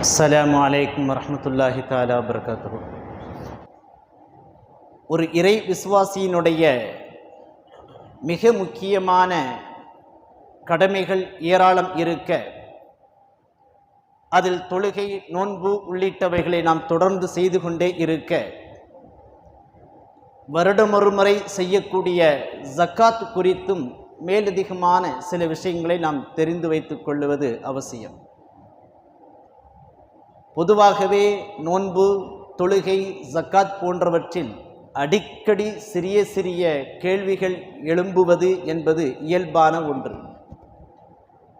அஸ்லாம் வலைக்கம் வரமத்துல்லாஹி தாலா வர்கத்து ஒரு இறை விசுவாசியினுடைய மிக முக்கியமான கடமைகள் ஏராளம் இருக்க அதில் தொழுகை நோன்பு உள்ளிட்டவைகளை நாம் தொடர்ந்து செய்து கொண்டே இருக்க வருடமொருமுறை செய்யக்கூடிய ஜக்காத் குறித்தும் மேலதிகமான சில விஷயங்களை நாம் தெரிந்து வைத்துக் கொள்வது அவசியம். பொதுவாகவே நோன்பு தொழுகை ஜக்காத் போன்றவற்றில் அடிக்கடி சிறிய சிறிய கேள்விகள் எழும்புவது என்பது இயல்பான ஒன்று.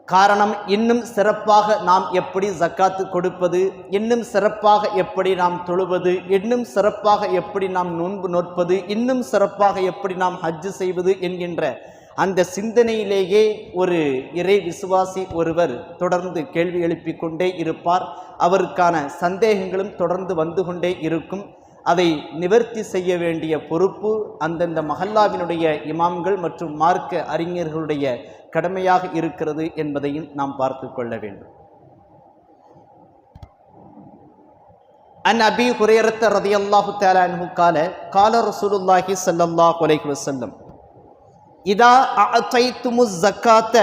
காரணம் இன்னும் சிறப்பாக நாம் எப்படி ஜக்காத்து கொடுப்பது இன்னும் சிறப்பாக எப்படி நாம் தொழுவது இன்னும் சிறப்பாக எப்படி நாம் நோன்பு நோற்பது இன்னும் சிறப்பாக எப்படி நாம் ஹஜ்ஜு செய்வது என்கின்ற அந்த சிந்தனையிலேயே ஒரு இறை விசுவாசி ஒருவர் தொடர்ந்து கேள்வி எழுப்பிக் கொண்டே இருப்பார். அவருக்கான சந்தேகங்களும் தொடர்ந்து வந்து கொண்டே இருக்கும். அதை நிவர்த்தி செய்ய வேண்டிய பொறுப்பு அந்தந்த மஹல்லாவினுடைய இமாம்கள் மற்றும் மார்க்க அறிஞர்களுடைய கடமையாக இருக்கிறது என்பதையும் நாம் பார்த்து கொள்ள வேண்டும். அன் அபி ஹுரேரத்த ரதியல்லாஹு தஆலா கால கால ரசூலுல்லாஹி ஸல்லல்லாஹு அலைஹி வஸல்லம் இதா அஅதைத்துமு ஜக்காத்த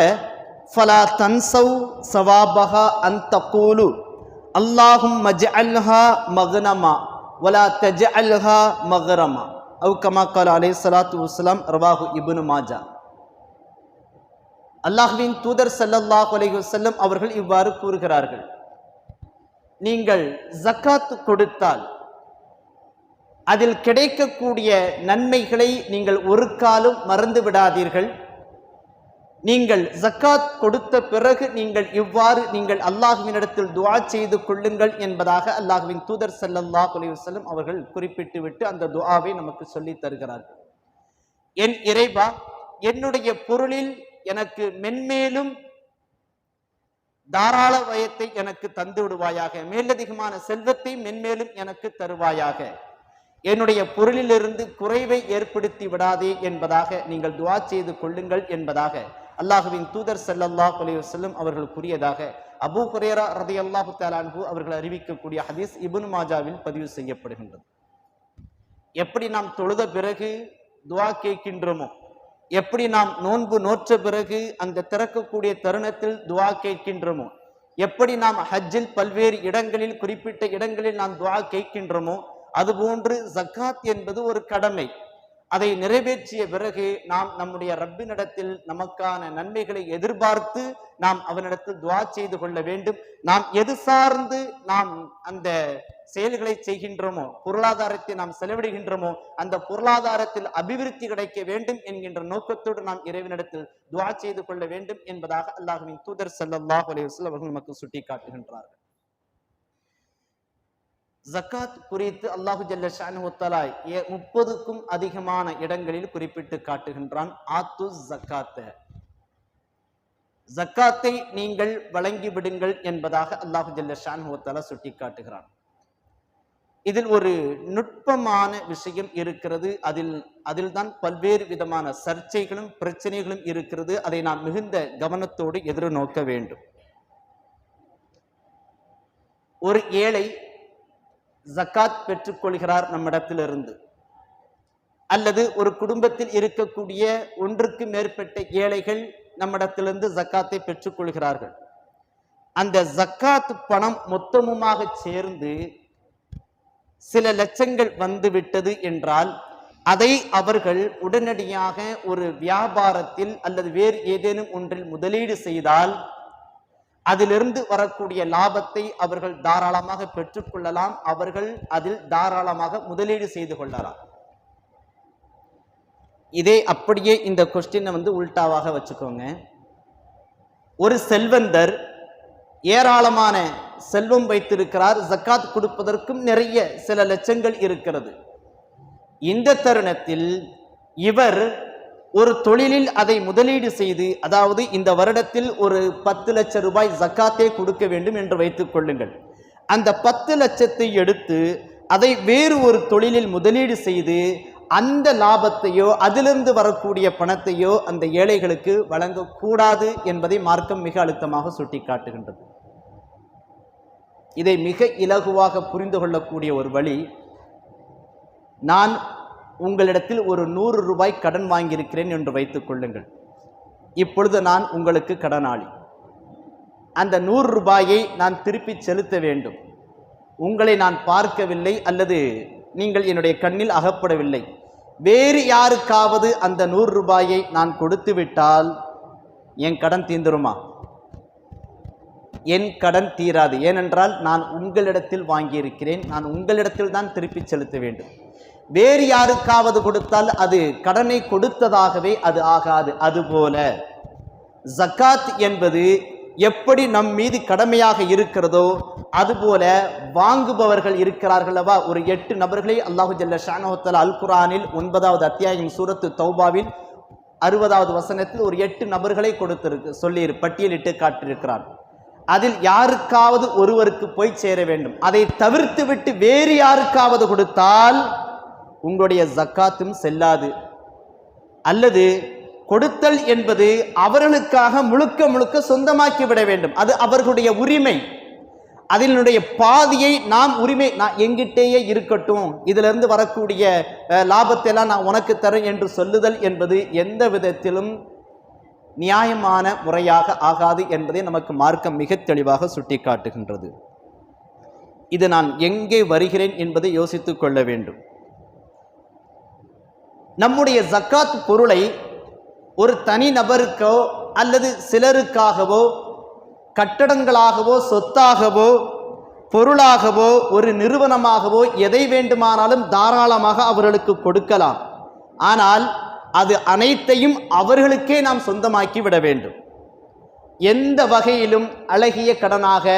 ஃபலா தன்சவ் சவாபஹா அந்த கூலு அல்லாஹும் மஜ்அல்ஹா மகனமா வலா தஜ்அல்ஹா மக்ரமா. அவு கமா கால சலாத்து ஸலாத்து ரவாஹு இபுனு மாஜா. அல்லாஹ்வின் தூதர் சல்லல்லாஹ் அலைஹி வஸல்லம் அவர்கள் இவ்வாறு கூறுகிறார்கள். நீங்கள் ஜக்காத்து கொடுத்தால் அதில் கிடைக்கக்கூடிய நன்மைகளை நீங்கள் ஒரு காலம் மறந்து விடாதீர்கள். நீங்கள் ஜக்காத் கொடுத்த பிறகு நீங்கள் இவ்வாறு நீங்கள் அல்லாஹுவினிடத்தில் துவா செய்து கொள்ளுங்கள் என்பதாக அல்லாஹுவின் தூதர் ஸல்லல்லாஹு அலிவசல்லம் அவர்கள் குறிப்பிட்டு விட்டு அந்த துவாவை நமக்கு சொல்லித் தருகிறார்கள். என் இறைவா என்னுடைய பொருளில் எனக்கு மென்மேலும் தாராள வயத்தை எனக்கு தந்து விடுவாயாக மேலதிகமான செல்வத்தை மென்மேலும் எனக்கு தருவாயாக. என்னுடைய பொருளிலிருந்து குறைவை ஏற்படுத்தி விடாதே என்பதாக நீங்கள் துவா செய்து கொள்ளுங்கள் என்பதாக அல்லாஹுவின் தூதர் ஸல்லல்லாஹு அலைஹி செல்லும் அவர்கள் கூறியதாக அபூ குரேரா ரதி அல்லாஹு அன்ஹு அவர்கள் அறிவிக்கக்கூடிய ஹதீஸ் இபுன் மாஜாவில் பதிவு செய்யப்படுகின்றது. எப்படி நாம் தொழுத பிறகு துவா கேட்கின்றோமோ எப்படி நாம் நோன்பு நோற்ற பிறகு அந்த திறக்கக்கூடிய தருணத்தில் துவா கேட்கின்றோமோ எப்படி நாம் ஹஜ்ஜில் பல்வேறு இடங்களில் குறிப்பிட்ட இடங்களில் நாம் துவா கேட்கின்றோமோ அதுபோன்று ஜக்காத் என்பது ஒரு கடமை. அதை நிறைவேற்றிய பிறகு நாம் நம்முடைய ரப்பினிடத்தில் நமக்கான நன்மைகளை எதிர்பார்த்து நாம் அவனிடத்தில் துவா செய்து கொள்ள வேண்டும். நாம் எது சார்ந்து நாம் அந்த செயல்களை செய்கின்றோமோ பொருளாதாரத்தை நாம் செலவிடுகின்றோமோ அந்த பொருளாதாரத்தில் அபிவிருத்தி கிடைக்க வேண்டும் என்கின்ற நோக்கத்தோடு நாம் இறைவனிடத்தில் துவா செய்து கொள்ள வேண்டும் என்பதாக அல்லாஹுவின் தூதர் ஸல்லல்லாஹு அலைஹி அவர்கள் நமக்கு சுட்டி காட்டுகின்றார்கள் ஜக்காத் குறித்து அல்லாஹு ஜல்ல ஏ- முப்பதுக்கும் அதிகமான இடங்களில் குறிப்பிட்டு காட்டுகின்றான். ஆத்து ஜக்காத்த. ஜக்காத்தை நீங்கள் வழங்கி விடுங்கள் என்பதாக அல்லாஹு ஜல்ல சுட்டி காட்டுகிறான் இதில் ஒரு நுட்பமான விஷயம் இருக்கிறது. அதில் அதில்தான் பல்வேறு விதமான சர்ச்சைகளும் பிரச்சனைகளும் இருக்கிறது. அதை நாம் மிகுந்த கவனத்தோடு எதிர்நோக்க வேண்டும். ஒரு ஏழை ஜக்காத் பெற்றுக்கொள்கிறார் நம்மிடத்திலிருந்து. அல்லது ஒரு குடும்பத்தில் இருக்கக்கூடிய ஒன்றுக்கு மேற்பட்ட ஏழைகள் நம்மிடத்திலிருந்து ஜக்காத்தை பெற்றுக்கொள்கிறார்கள். அந்த ஜக்காத் பணம் மொத்தமுமாக சேர்ந்து சில லட்சங்கள் வந்து விட்டது என்றால் அதை அவர்கள் உடனடியாக ஒரு வியாபாரத்தில் அல்லது வேறு ஏதேனும் ஒன்றில் முதலீடு செய்தால் அதிலிருந்து வரக்கூடிய லாபத்தை அவர்கள் தாராளமாக பெற்றுக்கொள்ளலாம். அவர்கள் அதில் தாராளமாக முதலீடு செய்து கொள்ளலாம். இதே அப்படியே இந்த கொஸ்டினை வந்து உல்டாவாக வச்சுக்கோங்க. ஒரு செல்வந்தர் ஏராளமான செல்வம் வைத்திருக்கிறார். ஜக்காத் கொடுப்பதற்கும் நிறைய சில லட்சங்கள் இருக்கிறது. இந்த தருணத்தில் இவர் ஒரு தொழிலில் அதை முதலீடு செய்து அதாவது இந்த வருடத்தில் ஒரு பத்து லட்சம் ரூபாய் ஜக்காத்தே கொடுக்க வேண்டும் என்று வைத்துக் கொள்ளுங்கள். அந்த பத்து லட்சத்தை எடுத்து அதை வேறு ஒரு தொழிலில் முதலீடு செய்து அந்த லாபத்தையோ அதிலிருந்து வரக்கூடிய பணத்தையோ அந்த ஏழைகளுக்கு வழங்கக்கூடாது என்பதை மார்க்கம் மிக அழுத்தமாக சுட்டிக்காட்டுகின்றது. இதை மிக இலகுவாக புரிந்து கொள்ளக்கூடிய ஒரு வழி நான் உங்களிடத்தில் ஒரு நூறு ரூபாய் கடன் வாங்கியிருக்கிறேன் என்று வைத்துக் கொள்ளுங்கள். இப்பொழுது நான் உங்களுக்கு கடனாளி. அந்த நூறு ரூபாயை நான் திருப்பி செலுத்த வேண்டும். உங்களை நான் பார்க்கவில்லை அல்லது நீங்கள் என்னுடைய கண்ணில் அகப்படவில்லை. வேறு யாருக்காவது அந்த நூறு ரூபாயை நான் கொடுத்து விட்டால் என் கடன் தீந்துருமா? என் கடன் தீராது. ஏனென்றால் நான் உங்களிடத்தில் வாங்கியிருக்கிறேன். நான் உங்களிடத்தில் தான் திருப்பி செலுத்த வேண்டும். வேறு யாருக்காவது கொடுத்தால் அது கடனை கொடுத்ததாகவே அது ஆகாது. அதுபோல ஜக்காத் என்பது எப்படி நம் மீது கடமையாக இருக்கிறதோ அதுபோல வாங்குபவர்கள் இருக்கிறார்களவா ஒரு எட்டு நபர்களை அல்லாஹு ஜல்ல ஷானோத்தல் அல் குரானில் ஒன்பதாவது அத்தியாயம் சூரத்து தௌபாவில் அறுபதாவது வசனத்தில் ஒரு எட்டு நபர்களை கொடுத்திருக்கு சொல்லி பட்டியலிட்டு காட்டியிருக்கிறார். அதில் யாருக்காவது ஒருவருக்கு போய் சேர வேண்டும். அதை தவிர்த்து விட்டு வேறு யாருக்காவது கொடுத்தால் உங்களுடைய ஜக்காத்தும் செல்லாது. அல்லது கொடுத்தல் என்பது அவர்களுக்காக முழுக்க முழுக்க சொந்தமாக்கி விட வேண்டும். அது அவர்களுடைய உரிமை. அதனுடைய பாதியை நாம் உரிமை நான் எங்கிட்டேயே இருக்கட்டும். இதிலிருந்து வரக்கூடிய அஹ், லாபத்தை எல்லாம் நான் உனக்கு தரேன் என்று சொல்லுதல் என்பது எந்த விதத்திலும் நியாயமான முறையாக ஆகாது என்பதை நமக்கு மார்க்கம் மிக தெளிவாக சுட்டிக்காட்டுகின்றது. இது நான் எங்கே வருகிறேன் என்பதை யோசித்துக் கொள்ள வேண்டும். நம்முடைய ஜக்காத் பொருளை ஒரு தனி நபருக்கோ அல்லது சிலருக்காகவோ கட்டடங்களாகவோ சொத்தாகவோ பொருளாகவோ ஒரு நிறுவனமாகவோ எதை வேண்டுமானாலும் தாராளமாக அவர்களுக்கு கொடுக்கலாம். ஆனால் அது அனைத்தையும் அவர்களுக்கே நாம் சொந்தமாக்கி விட வேண்டும். எந்த வகையிலும் அழகிய கடனாக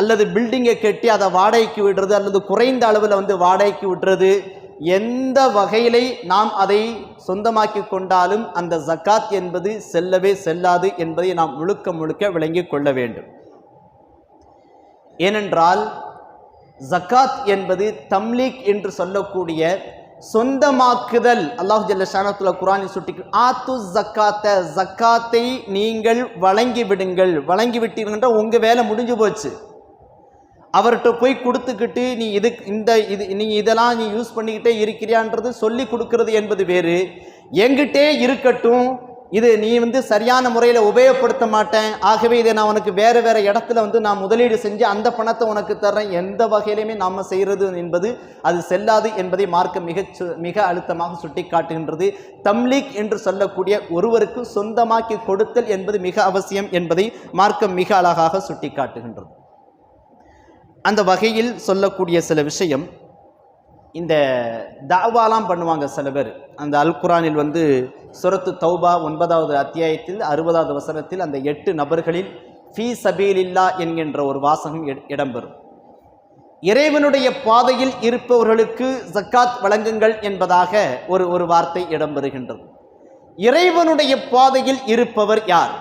அல்லது பில்டிங்கை கட்டி அதை வாடகைக்கு விடுறது அல்லது குறைந்த அளவில் வந்து வாடகைக்கு விடுறது எந்த வகையிலே நாம் அதை சொந்தமாக்கி கொண்டாலும் அந்த ஜக்காத் என்பது செல்லவே செல்லாது என்பதை நாம் முழுக்க முழுக்க விளங்கிக் கொள்ள வேண்டும். ஏனென்றால் ஜக்காத் என்பது தம்லீக் என்று சொல்லக்கூடிய சொந்தமாக்குதல். அல்லாஹு ஜல்ல குரானில் சுட்டி ஆத்து ஜக்காத்த ஜக்காத்தை நீங்கள் வழங்கி விடுங்கள் வழங்கி விட்டீர்கள் உங்கள் வேலை முடிஞ்சு போச்சு. அவர்கிட்ட போய் கொடுத்துக்கிட்டு நீ இது இந்த இது நீ இதெல்லாம் நீ யூஸ் பண்ணிக்கிட்டே இருக்கிறியான்றது சொல்லி கொடுக்கறது என்பது வேறு. எங்கிட்டே இருக்கட்டும் இது நீ வந்து சரியான முறையில் உபயோகப்படுத்த மாட்டேன். ஆகவே இதை நான் உனக்கு வேறு வேறு இடத்துல வந்து நான் முதலீடு செஞ்சு அந்த பணத்தை உனக்கு தர்றேன். எந்த வகையிலையுமே நாம் செய்கிறது என்பது அது செல்லாது என்பதை மார்க்க மிக சு- மிக அழுத்தமாக சுட்டி காட்டுகின்றது தம்லீக் என்று சொல்லக்கூடிய ஒருவருக்கு சொந்தமாக்கி கொடுத்தல் என்பது மிக அவசியம் என்பதை மார்க்கம் மிக அழகாக சுட்டி காட்டுகின்றது அந்த வகையில் சொல்லக்கூடிய சில விஷயம். இந்த தாவாலாம் பண்ணுவாங்க சில பேர். அந்த அல் குரானில் வந்து சுரத்து தௌபா ஒன்பதாவது அத்தியாயத்தில் அறுபதாவது வசனத்தில் அந்த எட்டு நபர்களில் ஃபீ சபீலில்லா என்கின்ற ஒரு வாசகம் இடம்பெறும். இறைவனுடைய பாதையில் இருப்பவர்களுக்கு ஜக்காத் வழங்குங்கள் என்பதாக ஒரு ஒரு வார்த்தை இடம்பெறுகின்றது. இறைவனுடைய பாதையில் இருப்பவர் யார்?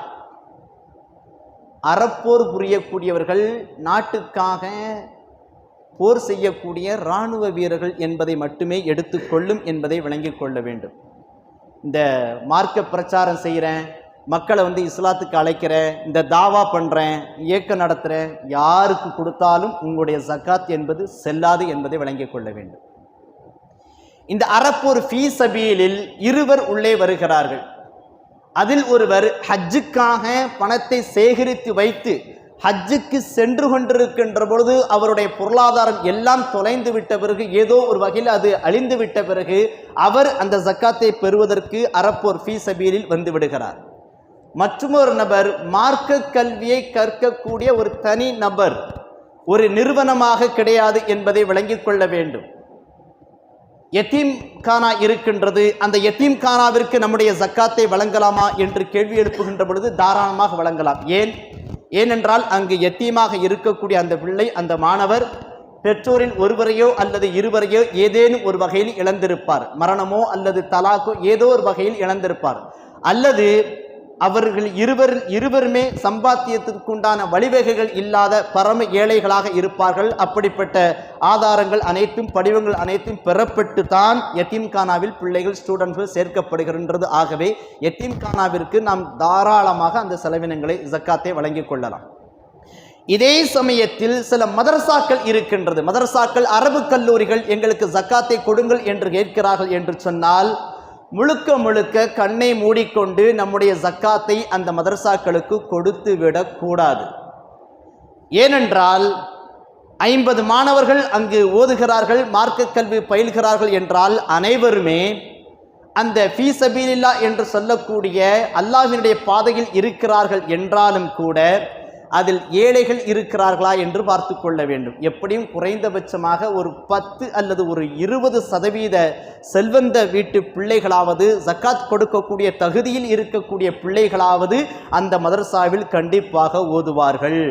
அறப்போர் புரியக்கூடியவர்கள் நாட்டுக்காக போர் செய்யக்கூடிய இராணுவ வீரர்கள் என்பதை மட்டுமே எடுத்துக்கொள்ளும் என்பதை விளங்கிக் கொள்ள வேண்டும். இந்த மார்க்க பிரச்சாரம் செய்கிறேன் மக்களை வந்து இஸ்லாத்துக்கு அழைக்கிறேன் இந்த தாவா பண்ணுறேன் இயக்கம் நடத்துகிறேன் யாருக்கு கொடுத்தாலும் உங்களுடைய ஜக்காத் என்பது செல்லாது என்பதை விளங்கிக் கொள்ள வேண்டும். இந்த அறப்போர் ஃபீ சபீலில் இருவர் உள்ளே வருகிறார்கள். அதில் ஒருவர் ஹஜ்ஜுக்காக பணத்தை சேகரித்து வைத்து ஹஜ்ஜுக்கு சென்று கொண்டிருக்கின்ற பொழுது அவருடைய பொருளாதாரம் எல்லாம் தொலைந்து விட்ட பிறகு ஏதோ ஒரு வகையில் அது அழிந்து விட்ட பிறகு அவர் அந்த ஜக்காத்தை பெறுவதற்கு அறப்போர் ஃபீ சபீலில் வந்து விடுகிறார். மற்றொரு நபர் மார்க்க கல்வியை கற்கக்கூடிய ஒரு தனி நபர் ஒரு நிறுவனமாக கிடையாது என்பதை விளங்கிக் கொள்ள வேண்டும். எத்தீம் கானா இருக்கின்றது. அந்த எத்தீம் கானாவிற்கு நம்முடைய ஜக்காத்தை வழங்கலாமா என்று கேள்வி எழுப்புகின்ற பொழுது தாராளமாக வழங்கலாம். ஏன்? ஏனென்றால் அங்கு எத்தீமாக இருக்கக்கூடிய அந்த பிள்ளை அந்த மாணவர் பெற்றோரில் ஒருவரையோ அல்லது இருவரையோ ஏதேனும் ஒரு வகையில் இழந்திருப்பார். மரணமோ அல்லது தலாக்கோ ஏதோ ஒரு வகையில் இழந்திருப்பார். அல்லது அவர்கள் இருவர் இருவருமே சம்பாத்தியத்திற்குண்டான வழிவகைகள் இல்லாத பரம ஏழைகளாக இருப்பார்கள். அப்படிப்பட்ட ஆதாரங்கள் அனைத்தும் படிவங்கள் அனைத்தும் பெறப்பட்டு தான் யத்தீம்கானாவில் பிள்ளைகள் ஸ்டூடெண்ட்கள் சேர்க்கப்படுகின்றது. ஆகவே யத்தீம்கானாவிற்கு நாம் தாராளமாக அந்த செலவினங்களை ஜக்காத்தை வழங்கிக் கொள்ளலாம். இதே சமயத்தில் சில மதரசாக்கள் இருக்கின்றது. மதரசாக்கள் அரபு கல்லூரிகள் எங்களுக்கு ஜக்காத்தை கொடுங்கள் என்று கேட்கிறார்கள் என்று சொன்னால் முழுக்க முழுக்க கண்ணை மூடிக்கொண்டு நம்முடைய ஜக்காத்தை அந்த மதரசாக்களுக்கு கொடுத்து விடக்கூடாது. ஏனென்றால் ஐம்பது மாணவர்கள் அங்கு ஓதுகிறார்கள் மார்க்க கல்வி பயில்கிறார்கள் என்றால் அனைவருமே அந்த ஃபீசபீலில்லா என்று சொல்லக்கூடிய அல்லாஹினுடைய பாதையில் இருக்கிறார்கள் என்றாலும் கூட அதில் ஏழைகள் இருக்கிறார்களா என்று பார்த்து கொள்ள வேண்டும். எப்படியும் குறைந்தபட்சமாக ஒரு பத்து அல்லது ஒரு இருபது சதவீத செல்வந்த வீட்டு பிள்ளைகளாவது ஜக்காத் கொடுக்கக்கூடிய தகுதியில் இருக்கக்கூடிய பிள்ளைகளாவது அந்த மதரசாவில் கண்டிப்பாக ஓதுவார்கள்.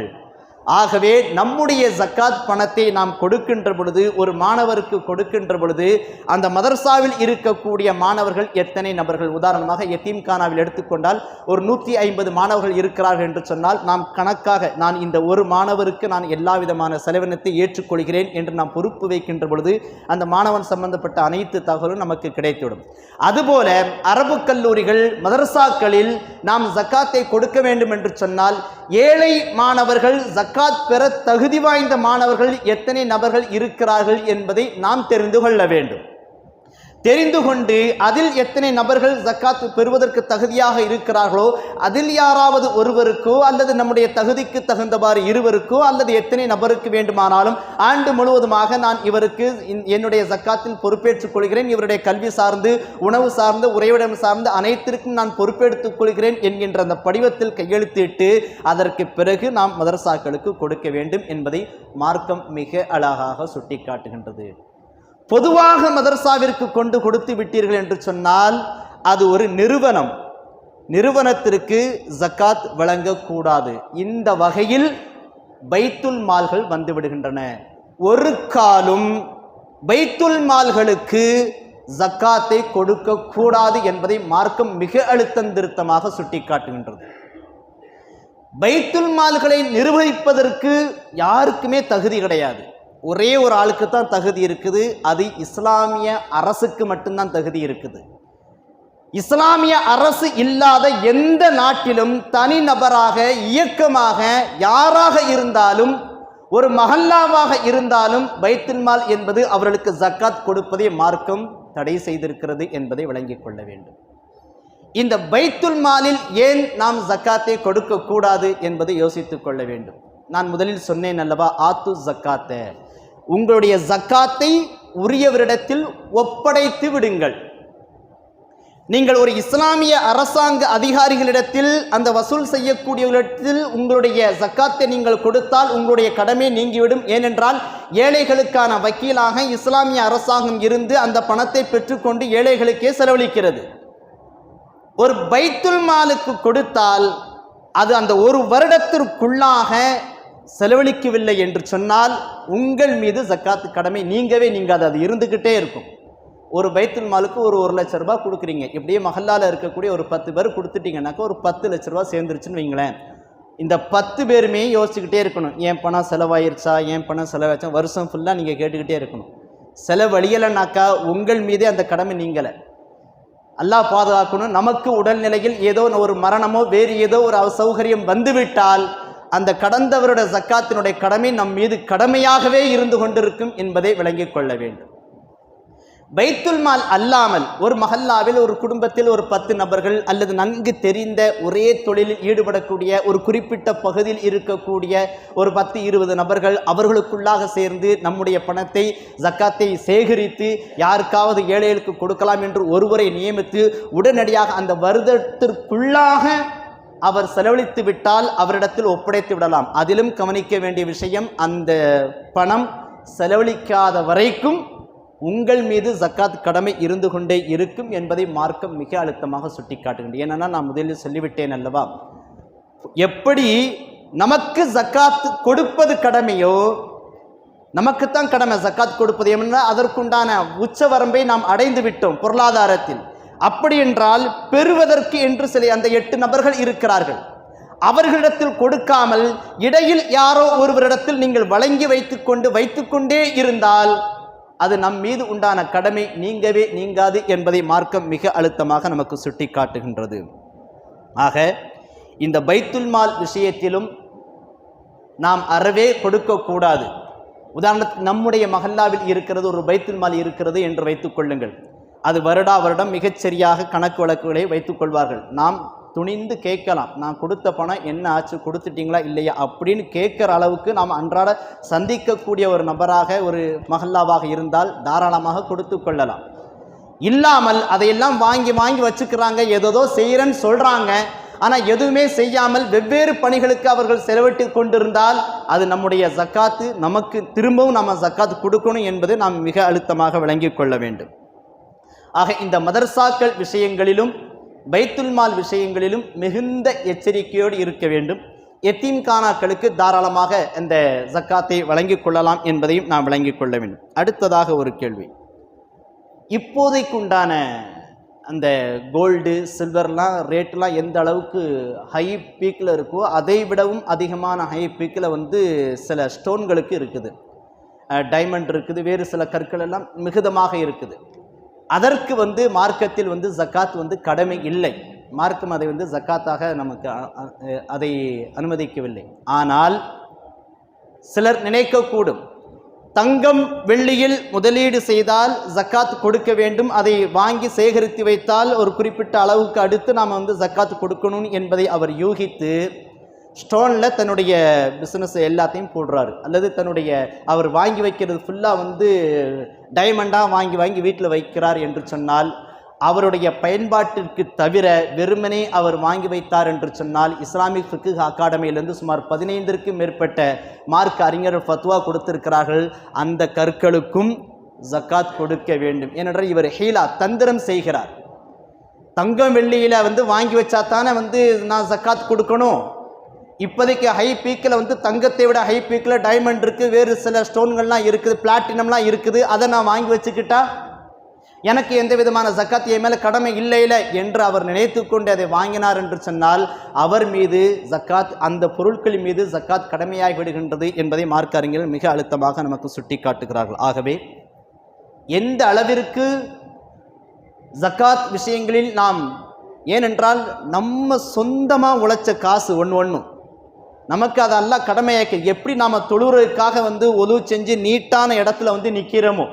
ஆகவே நம்முடைய ஜக்காத் பணத்தை நாம் கொடுக்கின்ற பொழுது ஒரு மாணவருக்கு கொடுக்கின்ற பொழுது அந்த மதர்சாவில் இருக்கக்கூடிய மாணவர்கள் எத்தனை நபர்கள்? உதாரணமாக எத்தீம்கானாவில் எடுத்துக்கொண்டால் ஒரு நூற்றி ஐம்பது மாணவர்கள் இருக்கிறார்கள் என்று சொன்னால் நாம் கணக்காக நான் இந்த ஒரு மாணவருக்கு நான் எல்லா விதமான செலவினத்தை ஏற்றுக்கொள்கிறேன் என்று நாம் பொறுப்பு வைக்கின்ற பொழுது அந்த மாணவன் சம்பந்தப்பட்ட அனைத்து தகவலும் நமக்கு கிடைத்துவிடும். அதுபோல அரபு கல்லூரிகள் மதரசாக்களில் நாம் ஜக்காத்தை கொடுக்க வேண்டும் என்று சொன்னால் ஏழை மாணவர்கள் ஜக்கா ஜக்காத் பெற தகுதி வாய்ந்த மாணவர்கள் எத்தனை நபர்கள் இருக்கிறார்கள் என்பதை நாம் தெரிந்து கொள்ள வேண்டும். தெரிந்து கொண்டு அதில் எத்தனை நபர்கள் ஜக்காத்து பெறுவதற்கு தகுதியாக இருக்கிறார்களோ அதில் யாராவது ஒருவருக்கோ அல்லது நம்முடைய தகுதிக்கு தகுந்தவாறு இருவருக்கோ அல்லது எத்தனை நபருக்கு வேண்டுமானாலும் ஆண்டு முழுவதுமாக நான் இவருக்கு என்னுடைய ஜக்காத்தில் பொறுப்பேற்றுக் கொள்கிறேன். இவருடைய கல்வி சார்ந்து உணவு சார்ந்து உறைவிடம் சார்ந்து அனைத்திற்கும் நான் பொறுப்பெடுத்துக் கொள்கிறேன் என்கின்ற அந்த படிவத்தில் கையெழுத்திட்டு அதற்கு பிறகு நாம் மதரசாக்களுக்கு கொடுக்க வேண்டும் என்பதை மார்க்கம் மிக அழகாக சுட்டிக்காட்டுகின்றது. பொதுவாக மதரசாவிற்கு கொண்டு கொடுத்து விட்டீர்கள் என்று சொன்னால் அது ஒரு நிறுவனம். நிறுவனத்திற்கு ஜக்காத் வழங்கக்கூடாது. இந்த வகையில் பைத்துல் மால்கள் வந்து விடுகின்றன. ஒரு காலும் பைத்துல் மால்களுக்கு ஜக்காத்தை கொடுக்கக்கூடாது என்பதை மார்க்கம் மிக அழுத்தம் திருத்தமாக சுட்டிக்காட்டுகின்றது. பைத்துல் மால்களை நிர்வகிப்பதற்கு யாருக்குமே தகுதி கிடையாது. ஒரே ஒரு ஆளுக்கு தான் தகுதி இருக்குது. அது இஸ்லாமிய அரசுக்கு மட்டும்தான் தகுதி இருக்குது. இஸ்லாமிய அரசு இல்லாத எந்த நாட்டிலும் தனிநபராக இயக்கமாக யாராக இருந்தாலும் ஒரு மகல்லாவாக இருந்தாலும் பைத்துல்மால் என்பது அவர்களுக்கு ஜக்காத் கொடுப்பதை மார்க்கம் தடை செய்திருக்கிறது என்பதை விளங்கிக் கொள்ள வேண்டும். இந்த பைத்துல் மாலில் ஏன் நாம் ஜக்காத்தை கொடுக்கக்கூடாது என்பதை யோசித்துக் கொள்ள வேண்டும். நான் முதலில் சொன்னேன் அல்லவா ஆத்து ஜக்காத்தை. உங்களுடைய ஜக்காத்தை உரியவரிடத்தில் ஒப்படைத்து விடுங்கள். நீங்கள் ஒரு இஸ்லாமிய அரசாங்க அதிகாரிகளிடத்தில் அந்த வசூல் செய்யக்கூடியவர்களிடத்தில் உங்களுடைய ஜக்காத்தை நீங்கள் கொடுத்தால் உங்களுடைய கடமை நீங்கிவிடும். ஏனென்றால் ஏழைகளுக்கான வக்கீலாக இஸ்லாமிய அரசாங்கம் இருந்து அந்த பணத்தை பெற்றுக்கொண்டு ஏழைகளுக்கே செலவழிக்கிறது. ஒரு பைத்துல் மாலுக்கு கொடுத்தால் அது அந்த ஒரு வருடத்திற்குள்ளாக செலவழிக்கவில்லை என்று சொன்னால் உங்கள் மீது ஜக்காத்து கடமை நீங்கவே நீங்காது. அது இருந்துக்கிட்டே இருக்கும். ஒரு பைத்துல் மாலுக்கு ஒரு ஒரு லட்ச ரூபா கொடுக்குறீங்க. இப்படியே மஹல்லால் இருக்கக்கூடிய ஒரு பத்து பேர் கொடுத்துட்டீங்கன்னாக்கா ஒரு பத்து லட்ச ரூபா சேர்ந்துருச்சுன்னு வைங்களேன். இந்த பத்து பேருமே யோசிச்சுக்கிட்டே இருக்கணும். ஏன் பணம் செலவாயிருச்சா? ஏன் பணம் செலவாயிடுச்சா வருஷம் ஃபுல்லாக நீங்கள் கேட்டுக்கிட்டே இருக்கணும். செலவழியலைனாக்கா உங்கள் மீதே அந்த கடமை நீங்களை அல்லாஹ் பாதுகாக்கணும். நமக்கு உடல்நிலையில் ஏதோ ஒரு மரணமோ வேறு ஏதோ ஒரு அசௌகரியம் வந்துவிட்டால் அந்த கடந்தவருடைய ஜக்காத்தினுடைய கடமை நம் மீது கடமையாகவே இருந்து கொண்டிருக்கும் என்பதை விளங்கிக் கொள்ள வேண்டும். பைத்துல் மால் அல்லாமல் ஒரு மஹல்லாவில் ஒரு குடும்பத்தில் ஒரு பத்து நபர்கள் அல்லது நன்கு தெரிந்த ஒரே தொழிலில் ஈடுபடக்கூடிய ஒரு குறிப்பிட்ட பகுதியில் இருக்கக்கூடிய ஒரு பத்து இருபது நபர்கள் அவர்களுக்குள்ளாக சேர்ந்து நம்முடைய பணத்தை ஜக்காத்தை சேகரித்து யாருக்காவது ஏழைகளுக்கு கொடுக்கலாம் என்று ஒருவரை நியமித்து உடனடியாக அந்த வருடத்திற்குள்ளாக அவர் செலவழித்து விட்டால் அவரிடத்தில் ஒப்படைத்து விடலாம். அதிலும் கவனிக்க வேண்டிய விஷயம் அந்த பணம் செலவழிக்காத வரைக்கும் உங்கள் மீது ஜக்காத் கடமை இருந்து கொண்டே இருக்கும் என்பதை மார்க்கம் மிக அழுத்தமாக சுட்டிக்காட்டுகின்றது. ஏன்னா நான் முதலில் சொல்லிவிட்டேன் அல்லவா? எப்படி நமக்கு ஜக்காத் கொடுப்பது கடமையோ நமக்குத்தான் கடமை ஜக்காத் கொடுப்பது. ஏன்னா அதற்குண்டான உச்சவரம்பை நாம் அடைந்து விட்டோம் பொருளாதாரத்தில். அப்படி என்றால் பெறுவதற்கு என்று சில அந்த எட்டு நபர்கள் இருக்கிறார்கள். அவர்களிடத்தில் கொடுக்காமல் இடையில் யாரோ ஒருவரிடத்தில் நீங்கள் வழங்கி வைத்துக்கொண்டு வைத்துக்கொண்டே இருந்தால் அது நம் மீது உண்டான கடமை நீங்கவே நீங்காது என்பதை மார்க்கம் மிக அழுத்தமாக நமக்கு சுட்டி காட்டுகின்றது ஆக இந்த பைத்துல் மால் விஷயத்திலும் நாம் அறவே கொடுக்கக்கூடாது உதாரணத்துக்கு நம்முடைய மஹல்லாவில் இருக்கிறது ஒரு பைத்துல் மால் இருக்கிறது என்று வைத்துக் கொள்ளுங்கள். அது வருடா வருடம் மிகச்சரியாக கணக்கு வழக்குகளை வைத்துக் கொள்வார்கள். நாம் துணிந்து கேட்கலாம். நான் கொடுத்த பணம் என்ன ஆச்சு? கொடுத்துட்டீங்களா? இல்லையா? அப்படின்னு கேட்குற அளவுக்கு நாம் அன்றாட சந்திக்கக்கூடிய ஒரு நபராக ஒரு மஹல்லாவாக இருந்தால் தாராளமாக கொடுத்து கொள்ளலாம். இல்லாமல் அதையெல்லாம் வாங்கி வாங்கி வச்சுக்கிறாங்க. ஏதோ செய்கிறேன்னு சொல்கிறாங்க ஆனால் எதுவுமே செய்யாமல் வெவ்வேறு பணிகளுக்கு அவர்கள் செலவிட்டு கொண்டிருந்தால் அது நம்முடைய ஜக்காத்து நமக்கு திரும்பவும் நம்ம ஜக்காத்து கொடுக்கணும் என்பது நாம் மிக அழுத்தமாக விளங்கிக் கொள்ள வேண்டும். ஆக இந்த மதர்சாக்கள் விஷயங்களிலும் பைத்துல்மால் விஷயங்களிலும் மிகுந்த எச்சரிக்கையோடு இருக்க வேண்டும். எத்தீம்கானாக்களுக்கு தாராளமாக இந்த ஜக்காத்தை வழங்கிக் கொள்ளலாம் என்பதையும் நாம் விளங்கிக் கொள்ள வேண்டும். அடுத்ததாக ஒரு கேள்வி. இப்போதைக்குண்டான அந்த கோல்டு சில்வர்லாம் ரேட்லாம் எந்த அளவுக்கு ஹை பீக்கில் இருக்கோ அதை விடவும் அதிகமான ஹை பீக்கில் வந்து சில ஸ்டோன்களுக்கு இருக்குது. டைமண்ட் இருக்குது வேறு சில கற்கள் எல்லாம் மிகுதமாக இருக்குது. அதற்கு வந்து மார்க்கத்தில் வந்து ஜக்காத் வந்து கடமை இல்லை. மார்க்கம் அதை வந்து ஜக்காத்தாக நமக்கு அதை அனுமதிக்கவில்லை. ஆனால் சிலர் நினைக்கக்கூடும். தங்கம் வெள்ளியில் முதலீடு செய்தால் ஜக்காத் கொடுக்க வேண்டும். அதை வாங்கி சேகரித்து வைத்தால் ஒரு குறிப்பிட்ட அளவுக்கு அடுத்து நாம் வந்து ஜக்காத் கொடுக்கணும் என்பதை அவர் யூகித்து ஸ்டோனில் தன்னுடைய பிஸ்னஸ் எல்லாத்தையும் போடுறாரு. அல்லது தன்னுடைய அவர் வாங்கி வைக்கிறது ஃபுல்லாக வந்து டைமண்டாக வாங்கி வாங்கி வீட்டில் வைக்கிறார் என்று சொன்னால் அவருடைய பயன்பாட்டிற்கு தவிர வெறுமனே அவர் வாங்கி வைத்தார் என்று சொன்னால் இஸ்லாமிக் ஃபிக்கு அகாடமியிலிருந்து சுமார் பதினைந்திற்கும் மேற்பட்ட மார்க் அறிஞர்கள் ஃபத்வா கொடுத்திருக்கிறார்கள். அந்த கற்களுக்கும் ஜக்காத் கொடுக்க வேண்டும். ஏனென்றால் இவர் ஹீலா தந்திரம் செய்கிறார். தங்கம் வெள்ளியில் வந்து வாங்கி வச்சா தானே வந்து நான் ஜக்காத் கொடுக்கணும். இப்போதைக்கு ஹை பீக்கில் வந்து தங்கத்தை விட ஹை பீக்கில் டைமண்ட் இருக்குது வேறு சில ஸ்டோன்கள்லாம் இருக்குது பிளாட்டினம்லாம் இருக்குது அதை நான் வாங்கி வச்சுக்கிட்டா எனக்கு எந்த விதமான ஜக்காத் என் மேலே கடமை இல்லை இல்லை என்று அவர் நினைத்து கொண்டு அதை வாங்கினார் என்று சொன்னால் அவர் மீது ஜக்காத் அந்த பொருட்களின் மீது ஜக்காத் கடமையாகி விடுகின்றது என்பதை மார்க்க அறிஞர்கள் மிக அழுத்தமாக நமக்கு சுட்டி காட்டுகிறார்கள் ஆகவே எந்த அளவிற்கு ஜக்காத் விஷயங்களில் நாம் ஏனென்றால் நம்ம சொந்தமாக உழைச்ச காசு ஒன்று ஒன்றும் நமக்கு அதெல்லாம் கடமையாக்க எப்படி நாம் தொழுறதுக்காக வந்து ஒலு செஞ்சு நீட்டான இடத்துல வந்து நிற்கிறோமோ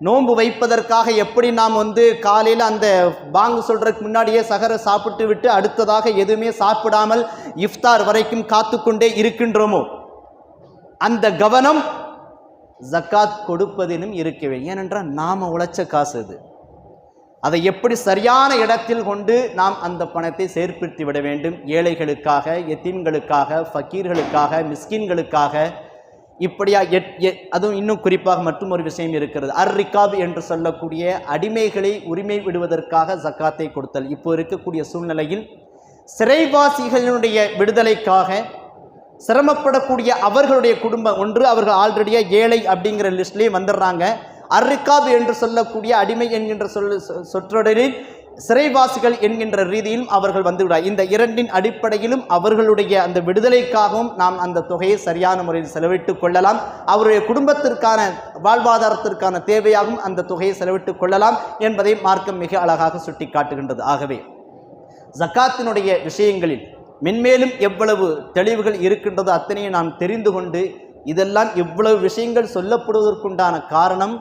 நோன்பு வைப்பதற்காக எப்படி நாம் வந்து காலையில் அந்த பாங்கு சொல்கிறதுக்கு முன்னாடியே சகரை சாப்பிட்டு விட்டு அடுத்ததாக எதுவுமே சாப்பிடாமல் இஃப்தார் வரைக்கும் காத்துக்கொண்டே இருக்கின்றோமோ? அந்த கவனம் ஜக்காத் கொடுப்பதிலும் இருக்கவே. ஏனென்றால் நாம் உழைச்ச காசு இது. அதை எப்படி சரியான இடத்தில் கொண்டு நாம் அந்த பணத்தை செயற்படுத்தி விட வேண்டும்? ஏழைகளுக்காக எத்தீம்களுக்காக ஃபக்கீர்களுக்காக மிஸ்கின்களுக்காக. இப்படியா எட் எ- அதுவும் இன்னும் குறிப்பாக மற்றும் ஒரு விஷயம் இருக்கிறது. அர் ரிகாப் என்று சொல்லக்கூடிய அடிமைகளை உரிமை விடுவதற்காக ஜக்காத்தை கொடுத்தல். இப்போ இருக்கக்கூடிய சூழ்நிலையில் சிறைவாசிகளினுடைய விடுதலைக்காக சிரமப்படக்கூடிய அவர்களுடைய குடும்பம் ஒன்று அவர்கள் ஆல்ரெடியாக ஏழை அப்படிங்கிற லிஸ்ட்லேயே வந்துடுறாங்க. அர்ரிகாப் என்று சொல்லக்கூடிய அடிமை என்கின்ற சொல் சொற்றொடரில் சிறைவாசிகள் என்கின்ற ரீதியிலும் அவர்கள் வந்துவிடார் இந்த இரண்டின் அடிப்படையிலும் அவர்களுடைய அந்த விடுதலைக்காகவும் நாம் அந்த தொகையை சரியான முறையில் செலவிட்டுக் கொள்ளலாம். அவருடைய குடும்பத்திற்கான வாழ்வாதாரத்திற்கான தேவையாகவும் அந்த தொகையை செலவிட்டுக் கொள்ளலாம் என்பதை மார்க்கம் மிக அழகாக சுட்டி காட்டுகின்றது ஆகவே ஜக்காத்தினுடைய விஷயங்களில் மென்மேலும் எவ்வளவு தெளிவுகள் இருக்கின்றதோ அத்தனையும் நாம் தெரிந்து கொண்டு இதெல்லாம் இவ்வளவு விஷயங்கள் சொல்லப்படுவதற்குண்டான காரணம்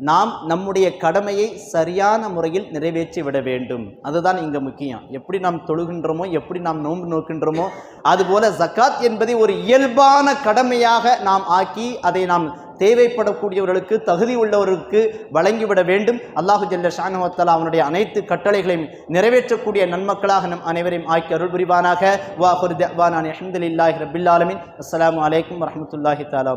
நாம் நம்முடைய கடமையை சரியான முறையில் நிறைவேற்றி விட வேண்டும். அதுதான் இங்கே முக்கியம். எப்படி நாம் தொழுகின்றோமோ எப்படி நாம் நோன்பு நோக்கின்றோமோ அதுபோல ஜக்காத் என்பதை ஒரு இயல்பான கடமையாக நாம் ஆக்கி அதை நாம் தேவைப்படக்கூடியவர்களுக்கு தகுதி உள்ளவர்களுக்கு வழங்கிவிட வேண்டும். அல்லாஹு ஜல்ல ஷானுவத்தலா அவனுடைய அனைத்து கட்டளைகளையும் நிறைவேற்றக்கூடிய நன்மக்களாக நம் அனைவரையும் ஆக்கி அருள் புரிவானாக. வாஹுர் தவானான் அஹமதுல்லாஹி ரபில்லாலமின் அஸ்லாம் வலைக்கம் அலைக்கும் தாலா தஆலா